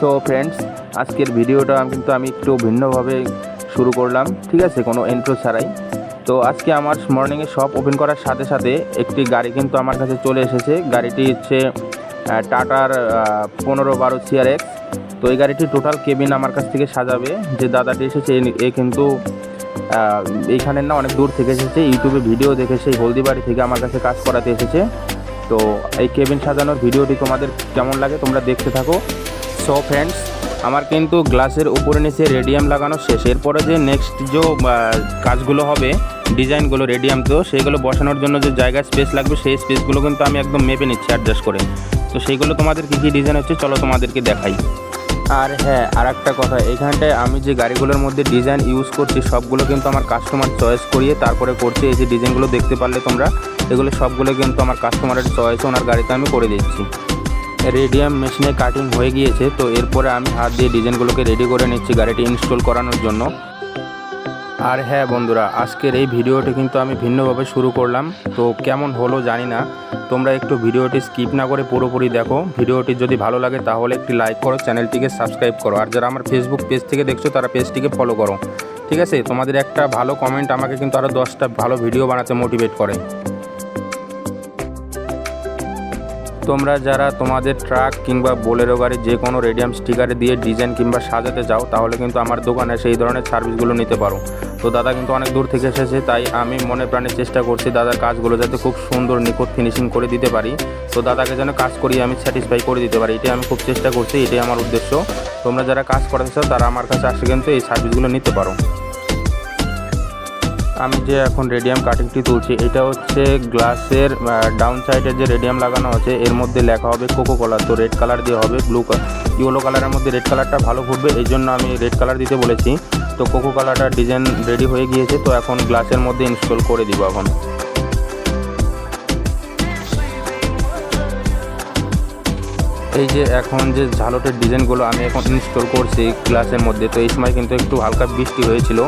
So friends আজকের ভিডিওটা কিন্তু আমি একটু ভিন্নভাবে শুরু করলাম, ঠিক আছে? কোনো এন্ট্রো ছাড়াই। তো আজকে আমার মর্নিংয়ে শপ ওপেন করার সাথে সাথে একটি গাড়ি কিন্তু আমার কাছে চলে এসেছে। গাড়িটি হচ্ছে টাটার পনেরো বারো সিআরএক্স তো এই গাড়িটি টোটাল কেবিন আমার কাছ থেকে সাজাবে। যে দাদাটি এসেছে, এ- কিন্তু এইখানের না অনেক দূর থেকে এসেছে। ইউটিউবে ভিডিও দেখে সেই হলদিবাড়ি থেকে আমার কাছে কাজ করাতে এসেছে। তো এই কেবিন সাজানোর ভিডিওটি তোমাদের কেমন লাগে তোমরা দেখতে থাকো। সো ফ্রেন্ডস, আমার কিন্তু গ্লাসের উপরে নিচে রেডিয়াম লাগানো শেষ। এরপরে যে নেক্সট যে কাজগুলো হবে ডিজাইনগুলো রেডিয়াম তো, সেগুলো বসানোর জন্য যে জায়গা স্পেস লাগবে, সেই স্পেসগুলো কিন্তু আমি একদম মেপে নিচ্ছি অ্যাডজাস্ট করে। তো সেইগুলো তোমাদের কী কী ডিজাইন হচ্ছে, চলো তোমাদেরকে দেখাই। আর হ্যাঁ আর একটা কথা, এখানটায় আমি যে গাড়িগুলোর মধ্যে ডিজাইন ইউজ করছি, সবগুলো কিন্তু আমার কাস্টমার চয়েস করিয়ে তারপরে করছি। এই যে ডিজাইনগুলো দেখতে পারলে তোমরা, এগুলো সবগুলো কিন্তু আমার কাস্টমারের চয়েস ওনার গাড়িতে আমি করে দিচ্ছি। রেডিয়াম মেশিনে কাটিং হয়ে গিয়েছে, তো এরপরে আমি হাত দিয়ে ডিজাইনগুলোকে রেডি করে নিচ্ছি গাড়িটি ইনস্টল করানোর জন্য। আর হ্যাঁ বন্ধুরা, আজকের এই ভিডিওটি কিন্তু আমি ভিন্নভাবে শুরু করলাম, তো কেমন হলো জানি না। তোমরা একটু ভিডিওটি স্কিপ না করে পুরোপুরি দেখো। ভিডিওটি যদি ভালো লাগে তাহলে একটি লাইক করো, চ্যানেলটিকে সাবস্ক্রাইব করো। আর যারা আমার ফেসবুক পেজ থেকে দেখছ, তারা পেজটিকে ফলো করো। ঠিক আছে? তোমাদের একটা ভালো কমেন্ট আমাকে কিন্তু আরও দশটা ভালো ভিডিও বানাতে মোটিভেট করে। তোমরা যারা তোমাদের ট্রাক কিংবা বোলেরো গাড়ি যে কোনো রেডিয়াম স্টিকারে দিয়ে ডিজাইন কিংবা সাজাতে চাও, তাহলে কিন্তু আমার দোকানে সেই ধরনের সার্ভিসগুলো নিতে পারো। তো দাদা কিন্তু অনেক দূর থেকে এসেছে, তাই আমি মনে প্রাণে চেষ্টা করছি দাদার কাজগুলো যাতে খুব সুন্দর নিখুঁত ফিনিশিং করে দিতে পারি। তো দাদাকে যেন কাজ করিয়ে আমি স্যাটিসফাই করে দিতে পারি, এটাই আমি খুব চেষ্টা করছি, এটাই আমার উদ্দেশ্য। তোমরা যারা কাজ করাতে চাও, তারা আমার কাছে আসে কিন্তু এই সার্ভিসগুলো নিতে পারো। আমি যে এখন রেডিয়াম কাটিংটি তুলছি, এটা হচ্ছে গ্লাসের ডাউন সাইডে যে রেডিয়াম লাগানো আছে, এর মধ্যে লেখা হবে কোকো কলা তো রেড কালার দিয়ে হবে ব্লু ইয়েলো কালারের মধ্যে রেড কালারটা ভালো ফুটবে এই জন্য আমি রেড কালার দিতে বলেছি। তো কোকো কালারটা ডিজাইন রেডি হয়ে গিয়েছে, তো এখন গ্লাসের মধ্যে ইনস্টল করে দিব এখন। এই যে এখন যে ঝালটের ডিজাইনগুলো আমি এখন ইনস্টল করছি গ্লাসের মধ্যে, তো এই সময় কিন্তু একটু হালকা বৃষ্টি হয়েছিল।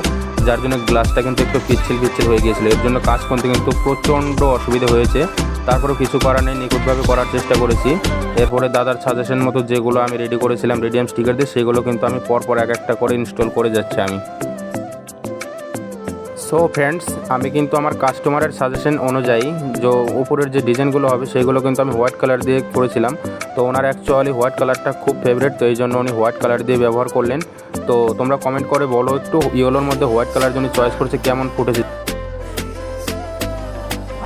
যার জন্য গ্লাসটা কিন্তু একটু পিচ্ছিল পিচ্ছিল হয়ে গিয়েছিল। এর জন্য কাজ করতে কিন্তু প্রচণ্ড অসুবিধা হয়েছে। তারপরেও কিছু করার নেই, নিখুঁতভাবে করার চেষ্টা করেছি। এরপরে দাদার সাজেশন মতো যেগুলো আমি রেডি করেছিলাম রেডিয়াম স্টিকার দিয়ে, সেগুলো কিন্তু আমি পরপর এক একটা করে ইনস্টল করে যাচ্ছি আমি। সো ফ্রেন্ডস আমি কিন্তু আমার কাস্টমারের সাজেশন অনুযায়ী যে উপরের যে ডিজাইনগুলো হবে, সেগুলো কিন্তু আমি হোয়াইট কালার দিয়ে করেছিলাম। তো ওনার অ্যাকচুয়ালি হোয়াইট কালারটা খুব ফেভারিট তো এই জন্য উনি হোয়াইট কালার দিয়ে ব্যবহার করলেন। তো তোমরা কমেন্ট করে বলো একটু ইয়েলোর মধ্যে হোয়াইট কালার জন্য চয়েস করছে, কেমন ফুটেছে।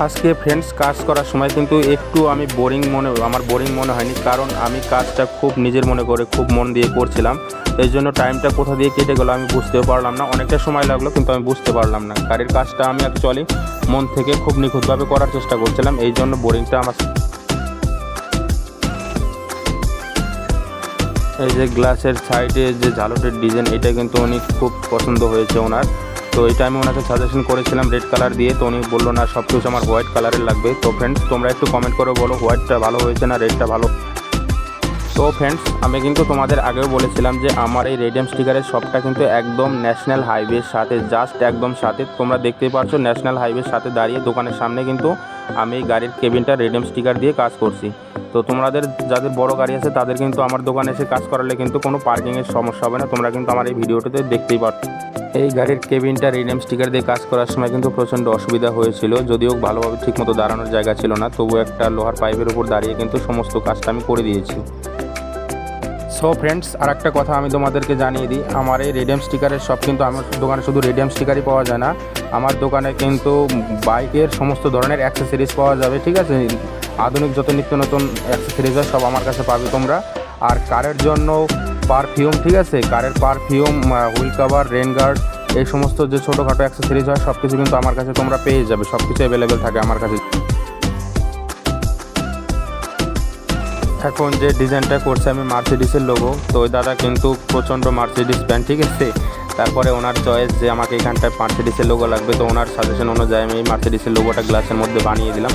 আজকে ফ্রেন্ডস কাজ করার সময় কিন্তু একটু আমি বোরিং মনে, আমার বোরিং মনে হয়নি। কারণ আমি কাজটা খুব নিজের মনে করে, খুব মন দিয়ে করছিলাম। এই জন্য টাইমটা কোথা দিয়ে কেটে গেলো আমি বুঝতেও পারলাম না। অনেকটা সময় লাগল কিন্তু আমি বুঝতে পারলাম না। গাড়ির কাজটা আমি অ্যাকচুয়ালি মন থেকে খুব নিখুঁতভাবে করার চেষ্টা করছিলাম। এই জন্য বোরিংটা আমার এই যে গ্লাসের সাইডে যে ঝালটের ডিজাইন এটা কিন্তু উনি খুব পছন্দ হয়েছে ওনার। তো এটা আমি ওনাকে সাজেশন করেছিলাম রেড কালার দিয়ে, তো উনি বলল, না, সব কিছু আমার হোয়াইট কালারের লাগবে। তো ফ্রেন্ডস তোমরা একটু কমেন্ট করে বলো হোয়াইটটা ভালো হয়েছে না রেডটা ভালো? তো ফ্রেন্ডস আমি কিন্তু তোমাদের আগেও বলেছিলাম যে আমার এই রেডিয়াম স্টিকারের শপটা কিন্তু একদম ন্যাশনাল হাইওয়ের সাথে জাস্ট একদম সাথে। তোমরা দেখতেই পারছ ন্যাশনাল হাইওয়ের সাথে দাঁড়িয়ে দোকানের সামনে কিন্তু আমি এই গাড়ির কেবিনটা রেডিয়াম স্টিকার দিয়ে কাজ করছি। তো তোমাদের, যাদের বড় গাড়ি আছে, তাদের কিন্তু আমার দোকানে এসে কাজ করালে কিন্তু কোনো পার্কিংয়ের সমস্যা হবে না। তোমরা কিন্তু আমার এই ভিডিওটাতে দেখতেই পারো এই গাড়ির কেবিনটা রিনেম স্টিকার দিয়ে কাজ করার সময় কিন্তু প্রচণ্ড অসুবিধা হয়েছিল। যদিও ভালোভাবে ঠিকমতো দাঁড়ানোর জায়গা ছিল না, তবু একটা লোহার পাইপের উপর দাঁড়িয়ে কিন্তু সমস্ত কাজটা আমি করে দিয়েছি। সো ফ্রেন্ডস আর একটা কথা আমি তোমাদেরকে জানিয়ে দিই, আমার এই রেডিয়াম স্টিকারের সব কিন্তু আমার দোকানে শুধু রেডিয়াম স্টিকারই পাওয়া যায় না, আমার দোকানে কিন্তু বাইকের সমস্ত ধরনের অ্যাক্সেসরিজ পাওয়া যাবে, ঠিক আছে? আধুনিক যত নিত্য নতুন অ্যাক্সেসরিজ হয়, সব আমার কাছে পাবে তোমরা। আর কারের জন্য পারফিউম, ঠিক আছে? কারের perfume wheel cover rain guard এই সমস্ত যে ছোটোখাটো অ্যাক্সেসরিজ হয় সব কিছু কিন্তু আমার কাছে তোমরা পেয়ে যাবে। সব কিছু অ্যাভেলেবেল থাকে আমার কাছে। এখন যে ডিজাইনটা করছে আমি মার্সিডিসের লোগো তো ওই দাদা কিন্তু প্রচণ্ড মার্সিডিস প্যান্ট ঠিক আছে? তারপরে ওনার চয়েস যে আমাকে এখানটায় মার্সিডিসের লোগো লাগবে, তো ওনার সাজেশন অনুযায়ী আমি এই মার্সিডিসের লোগোটা গ্লাসের মধ্যে বানিয়ে দিলাম।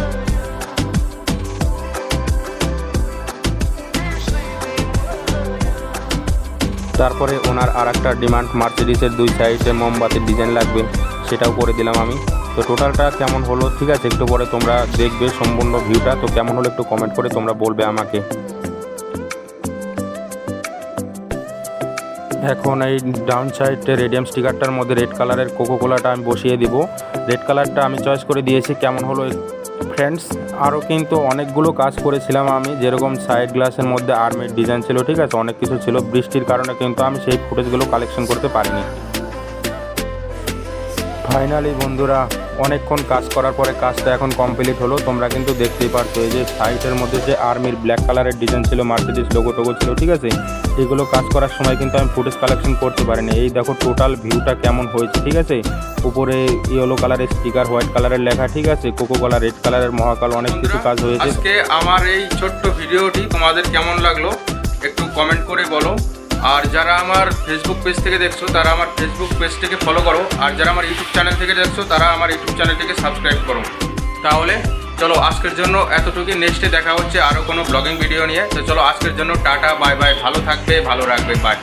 তারপরে ওনার আর একটা ডিমান্ড মার্সিডিসের দুই সাইডে মোমবাতির ডিজাইন লাগবে, সেটাও করে দিলাম আমি। তো টোটালটা কেমন হলো? ঠিক আছে, একটু পরে তোমরা দেখবে সম্পূর্ণ ভিউটা। তো কেমন হলো একটু কমেন্ট করে তোমরা বলবে আমাকে। এখন এই ডাউন সাইডে রেডিয়াম স্টিকারটার মধ্যে রেড কালারের কোকো কোলাটা আমি বসিয়ে দিব। রেড কালারটা আমি চয়েস করে দিয়েছি, কেমন হলো ফ্রেন্ডস আরও কিন্তু অনেকগুলো কাজ করেছিলাম আমি। যেরকম সাইড গ্লাসের মধ্যে আর্মির ডিজাইন ছিল, ঠিক আছে? অনেক কিছু ছিল। বৃষ্টির কারণে কিন্তু আমি সেই ফুটেজগুলো কালেকশন করতে পারিনি। ফাইনালি বন্ধুরা অনেকক্ষণ কাজ করার পরে কাজটা এখন কমপ্লিট হলো। তোমরা কিন্তু দেখতেই পারছ এই যে সাইটের মধ্যে যে আর্মির ব্ল্যাক কালারের ডিজাইন ছিল মার্সিডিস লোগো টোগো ছিল ঠিক আছে? এগুলো কাজ করার সময় কিন্তু আমি ফুটেজ কালেকশন করতে পারিনি। এই দেখো টোটাল ভিউটা কেমন হয়েছে ঠিক আছে? উপরে ইয়েলো কালারের স্টিকার হোয়াইট কালারের লেখা ঠিক আছে? কোকো কোলা রেড কালারের মহাকাল অনেক কিছু কাজ হয়েছে। আজকে আমার এই ছোট্ট ভিডিওটি তোমাদের কেমন লাগল? একটু কমেন্ট করে বলো। আর যারা আমার ফেসবুক পেজ থেকে দেখছ, তারা আমার ফেসবুক পেজ থেকে ফলো করো। আর যারা আমার ইউটিউব চ্যানেল থেকে দেখছ, তারা আমার ইউটিউব চ্যানেলটিকে সাবস্ক্রাইব করো। তাহলে চলো, আজকের জন্য এতটুকুই। নেক্সটে দেখা হচ্ছে আরও কোনো ব্লগিং ভিডিও নিয়ে। তো চলো, আজকের জন্য টাটা বাই বাই ভালো থাকবে, ভালো রাখবে বাই